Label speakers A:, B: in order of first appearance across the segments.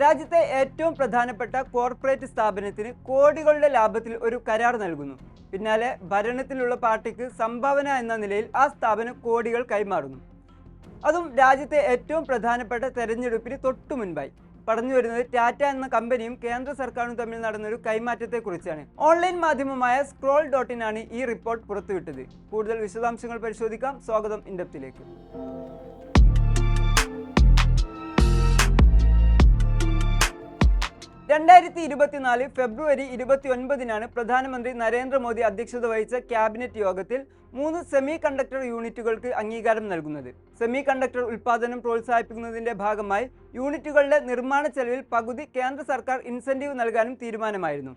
A: രാജ്യത്തെ ഏറ്റവും പ്രധാനപ്പെട്ട കോർപ്പറേറ്റ് സ്ഥാപനത്തിന് കോടികളുടെ ലാഭത്തിൽ ഒരു കരാർ നൽകുന്നു. പിന്നാലെ ഭരണത്തിലുള്ള പാർട്ടിക്ക് സംഭാവന എന്ന നിലയിൽ ആ സ്ഥാപനം കോടികൾ കൈമാറുന്നു. അതും രാജ്യത്തെ ഏറ്റവും പ്രധാനപ്പെട്ട തെരഞ്ഞെടുപ്പിന് തൊട്ടു മുൻപായി. പറഞ്ഞു വരുന്നത് ടാറ്റ എന്ന കമ്പനിയും കേന്ദ്ര സർക്കാരും തമ്മിൽ നടന്നൊരു കൈമാറ്റത്തെക്കുറിച്ചാണ്. ഓൺലൈൻ മാധ്യമമായ സ്ക്രോൾ ഡോട്ടിനാണ് ഈ റിപ്പോർട്ട് പുറത്തുവിട്ടത്. കൂടുതൽ വിശദാംശങ്ങൾ പരിശോധിക്കാം. സ്വാഗതം ഇൻഡപ്തിലേക്ക്. രണ്ടായിരത്തി ഇരുപത്തിനാല് ഫെബ്രുവരി ഇരുപത്തി ഒൻപതിനാണ് പ്രധാനമന്ത്രി നരേന്ദ്രമോദി അധ്യക്ഷത വഹിച്ച ക്യാബിനറ്റ് യോഗത്തിൽ മൂന്ന് സെമി കണ്ടക്ടർ യൂണിറ്റുകൾക്ക് അംഗീകാരം നൽകുന്നത്. സെമി കണ്ടക്ടർ ഉൽപ്പാദനം പ്രോത്സാഹിപ്പിക്കുന്നതിന്റെ ഭാഗമായി യൂണിറ്റുകളുടെ നിർമ്മാണ ചെലവിൽ പകുതി കേന്ദ്ര സർക്കാർ ഇൻസെന്റീവ് നൽകാനും തീരുമാനമായിരുന്നു.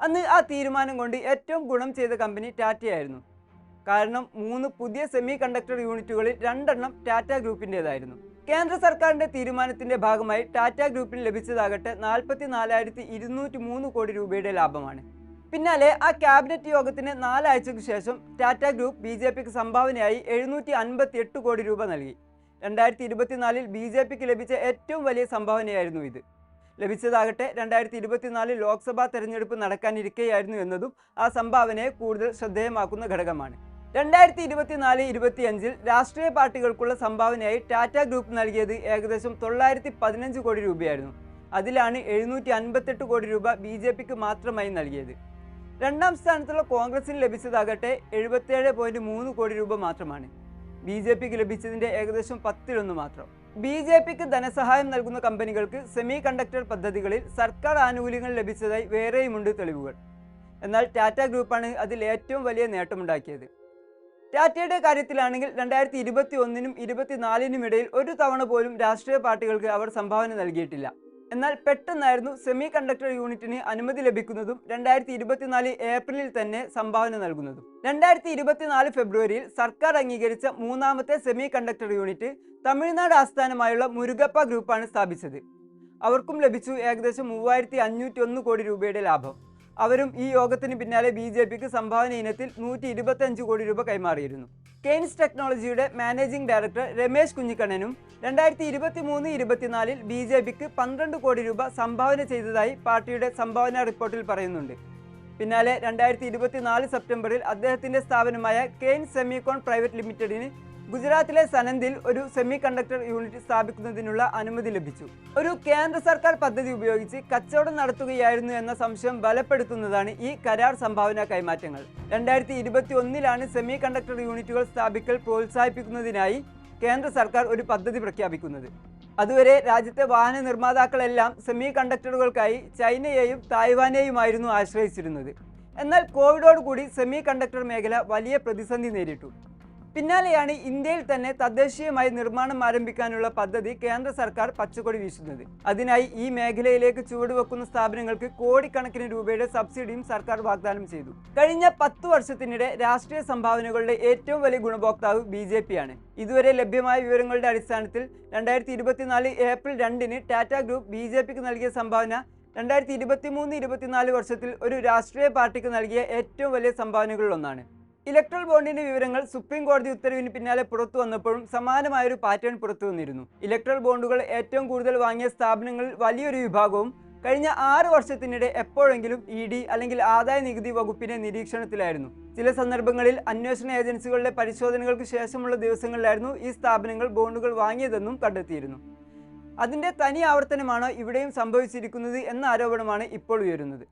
A: അന്ന് ആ തീരുമാനം കൊണ്ട് ഏറ്റവും ഗുണം ചെയ്ത കമ്പനി ടാറ്റയായിരുന്നു. കാരണം മൂന്ന് പുതിയ സെമി കണ്ടക്ടർ യൂണിറ്റുകളിൽ രണ്ടെണ്ണം ടാറ്റ ഗ്രൂപ്പിന്റെതായിരുന്നു കേന്ദ്ര സർക്കാരിന്റെ തീരുമാനത്തിന്റെ ഭാഗമായി ടാറ്റ ഗ്രൂപ്പിന് ലഭിച്ചതാകട്ടെ നാൽപ്പത്തി നാലായിരത്തി ഇരുന്നൂറ്റി മൂന്ന് കോടി രൂപയുടെ ലാഭമാണ്. പിന്നാലെ ആ ക്യാബിനറ്റ് യോഗത്തിന് നാലാഴ്ചയ്ക്ക് ശേഷം ടാറ്റ ഗ്രൂപ്പ് ബി ജെ പിക്ക് സംഭാവനയായി എഴുന്നൂറ്റി അൻപത്തി എട്ട് കോടി രൂപ നൽകി. രണ്ടായിരത്തി ഇരുപത്തിനാലിൽ ബി ജെ പിക്ക് ലഭിച്ച ഏറ്റവും വലിയ സംഭാവനയായിരുന്നു ഇത്. ലഭിച്ചതാകട്ടെ രണ്ടായിരത്തി ഇരുപത്തിനാലിൽ ലോക്സഭാ തെരഞ്ഞെടുപ്പ് നടക്കാനിരിക്കെയായിരുന്നു എന്നതും ആ സംഭാവനയെ കൂടുതൽ ശ്രദ്ധേയമാക്കുന്ന ഘടകമാണ്. രണ്ടായിരത്തി ഇരുപത്തിനാല് ഇരുപത്തിയഞ്ചിൽ രാഷ്ട്രീയ പാർട്ടികൾക്കുള്ള സംഭാവനയായി ടാറ്റ ഗ്രൂപ്പ് നൽകിയത് ഏകദേശം തൊള്ളായിരത്തി പതിനഞ്ച് കോടി രൂപയായിരുന്നു. അതിലാണ് എഴുന്നൂറ്റി അൻപത്തെട്ട് കോടി രൂപ ബി ജെ പിക്ക് മാത്രമായി നൽകിയത്. രണ്ടാം സ്ഥാനത്തുള്ള കോൺഗ്രസിന് ലഭിച്ചതാകട്ടെ എഴുപത്തേഴ് പോയിന്റ് മൂന്ന് കോടി രൂപ മാത്രമാണ്. ബി ജെ പിക്ക് ലഭിച്ചതിന്റെ ഏകദേശം പത്തിലൊന്ന് മാത്രം. ബി ജെ പിക്ക് ധനസഹായം നൽകുന്ന കമ്പനികൾക്ക് സെമി കണ്ടക്ടർ പദ്ധതികളിൽ സർക്കാർ ആനുകൂല്യങ്ങൾ ലഭിച്ചതായി വേറെയുമുണ്ട് തെളിവുകൾ. എന്നാൽ ടാറ്റ ഗ്രൂപ്പാണ് അതിൽ ഏറ്റവും വലിയ നേട്ടമുണ്ടാക്കിയത്. ടാറ്റയുടെ കാര്യത്തിലാണെങ്കിൽ രണ്ടായിരത്തി ഇരുപത്തി ഒന്നിനും ഇരുപത്തിനാലിനും ഇടയിൽ ഒരു തവണ പോലും രാഷ്ട്രീയ പാർട്ടികൾക്ക് അവർ സംഭാവന നൽകിയിട്ടില്ല. എന്നാൽ പെട്ടെന്നായിരുന്നു സെമി കണ്ടക്ടർ യൂണിറ്റിന് അനുമതി ലഭിക്കുന്നതും രണ്ടായിരത്തി ഇരുപത്തിനാല് ഏപ്രിലിൽ തന്നെ സംഭാവന നൽകുന്നതും. രണ്ടായിരത്തി ഇരുപത്തിനാല് ഫെബ്രുവരിയിൽ സർക്കാർ അംഗീകരിച്ച മൂന്നാമത്തെ സെമി കണ്ടക്ടർ യൂണിറ്റ് തമിഴ്നാട് ആസ്ഥാനമായുള്ള മുരുകപ്പ ഗ്രൂപ്പാണ് സ്ഥാപിച്ചത്. അവർക്കും ലഭിച്ചു ഏകദേശം മൂവായിരത്തി അഞ്ഞൂറ്റി ഒന്ന് കോടി രൂപയുടെ ലാഭം. അവരും ഈ യോഗത്തിന് പിന്നാലെ ബി ജെ പിക്ക് സംഭാവന ഇനത്തിൽ നൂറ്റി ഇരുപത്തഞ്ച് കോടി രൂപ കൈമാറിയിരുന്നു. കെയ്ൻസ് ടെക്നോളജിയുടെ മാനേജിംഗ് ഡയറക്ടർ രമേശ് കുഞ്ഞിക്കണ്ണനും രണ്ടായിരത്തി ഇരുപത്തി മൂന്ന് ഇരുപത്തിനാലിൽ ബി ജെ പിക്ക് പന്ത്രണ്ട് കോടി രൂപ സംഭാവന ചെയ്തതായി പാർട്ടിയുടെ സംഭാവന റിപ്പോർട്ടിൽ പറയുന്നുണ്ട്. പിന്നാലെ രണ്ടായിരത്തി ഇരുപത്തിനാല് സെപ്റ്റംബറിൽ അദ്ദേഹത്തിന്റെ സ്ഥാപനമായ കെയ്ൻസ് സെമികോൺ പ്രൈവറ്റ് ലിമിറ്റഡിന് ഗുജറാത്തിലെ സനന്തിൽ ഒരു സെമി കണ്ടക്ടർ യൂണിറ്റ് സ്ഥാപിക്കുന്നതിനുള്ള അനുമതി ലഭിച്ചു. ഒരു കേന്ദ്ര സർക്കാർ പദ്ധതി ഉപയോഗിച്ച് കച്ചവടം നടത്തുകയായിരുന്നു എന്ന സംശയം ബലപ്പെടുത്തുന്നതാണ് ഈ കരാർ സംഭാവന കൈമാറ്റങ്ങൾ. രണ്ടായിരത്തി ഇരുപത്തി ഒന്നിലാണ് സെമി കണ്ടക്ടർ യൂണിറ്റുകൾ സ്ഥാപിക്കൽ പ്രോത്സാഹിപ്പിക്കുന്നതിനായി കേന്ദ്ര സർക്കാർ ഒരു പദ്ധതി പ്രഖ്യാപിക്കുന്നത്. അതുവരെ രാജ്യത്തെ വാഹന നിർമ്മാതാക്കളെല്ലാം സെമി കണ്ടക്ടറുകൾക്കായി ചൈനയെയും തായ്വാനെയുമായിരുന്നു ആശ്രയിച്ചിരുന്നത്. എന്നാൽ കോവിഡോടുകൂടി സെമി കണ്ടക്ടർ മേഖല വലിയ പ്രതിസന്ധി നേരിട്ടു. പിന്നാലെയാണ് ഇന്ത്യയിൽ തന്നെ തദ്ദേശീയമായി നിർമ്മാണം ആരംഭിക്കാനുള്ള പദ്ധതി കേന്ദ്ര സർക്കാർ പച്ചക്കൊടി വീശുന്നത്. അതിനായി ഈ മേഖലയിലേക്ക് ചുവടുവെക്കുന്ന സ്ഥാപനങ്ങൾക്ക് കോടിക്കണക്കിന് രൂപയുടെ സബ്സിഡിയും സർക്കാർ വാഗ്ദാനം ചെയ്തു. കഴിഞ്ഞ പത്ത് വർഷത്തിനിടെ രാഷ്ട്രീയ സംഭാവനകളുടെ ഏറ്റവും വലിയ ഗുണഭോക്താവ് ബി ജെ ഇതുവരെ ലഭ്യമായ വിവരങ്ങളുടെ അടിസ്ഥാനത്തിൽ രണ്ടായിരത്തി ഇരുപത്തിനാല് ഏപ്രിൽ രണ്ടിന് ടാറ്റ ഗ്രൂപ്പ് ബി ജെ പിക്ക് നൽകിയ സംഭാവന രണ്ടായിരത്തി ഇരുപത്തി മൂന്ന് ഇരുപത്തിനാല് വർഷത്തിൽ ഒരു രാഷ്ട്രീയ പാർട്ടിക്ക് നൽകിയ ഏറ്റവും വലിയ സംഭാവനകളിലൊന്നാണ്. ഇലക്ട്രൽ ബോണ്ടിന്റെ വിവരങ്ങൾ സുപ്രീം കോടതി ഉത്തരവിന് പിന്നാലെ പുറത്തു വന്നപ്പോഴും സമാനമായൊരു പാറ്റേൺ പുറത്തു വന്നിരുന്നു. ഇലക്ട്രൽ ബോണ്ടുകൾ ഏറ്റവും കൂടുതൽ വാങ്ങിയ സ്ഥാപനങ്ങളിൽ വലിയൊരു വിഭാഗവും കഴിഞ്ഞ ആറ് വർഷത്തിനിടെ എപ്പോഴെങ്കിലും ഇ ഡി അല്ലെങ്കിൽ ആദായ നികുതി വകുപ്പിന്റെ നിരീക്ഷണത്തിലായിരുന്നു. ചില സന്ദർഭങ്ങളിൽ അന്വേഷണ ഏജൻസികളുടെ പരിശോധനകൾക്ക് ശേഷമുള്ള ദിവസങ്ങളിലായിരുന്നു ഈ സ്ഥാപനങ്ങൾ ബോണ്ടുകൾ വാങ്ങിയതെന്നും കണ്ടെത്തിയിരുന്നു. അതിന്റെ തനി ആവർത്തനമാണോ ഇവിടെയും സംഭവിച്ചിരിക്കുന്നത് എന്ന ആരോപണമാണ് ഇപ്പോൾ ഉയരുന്നത്.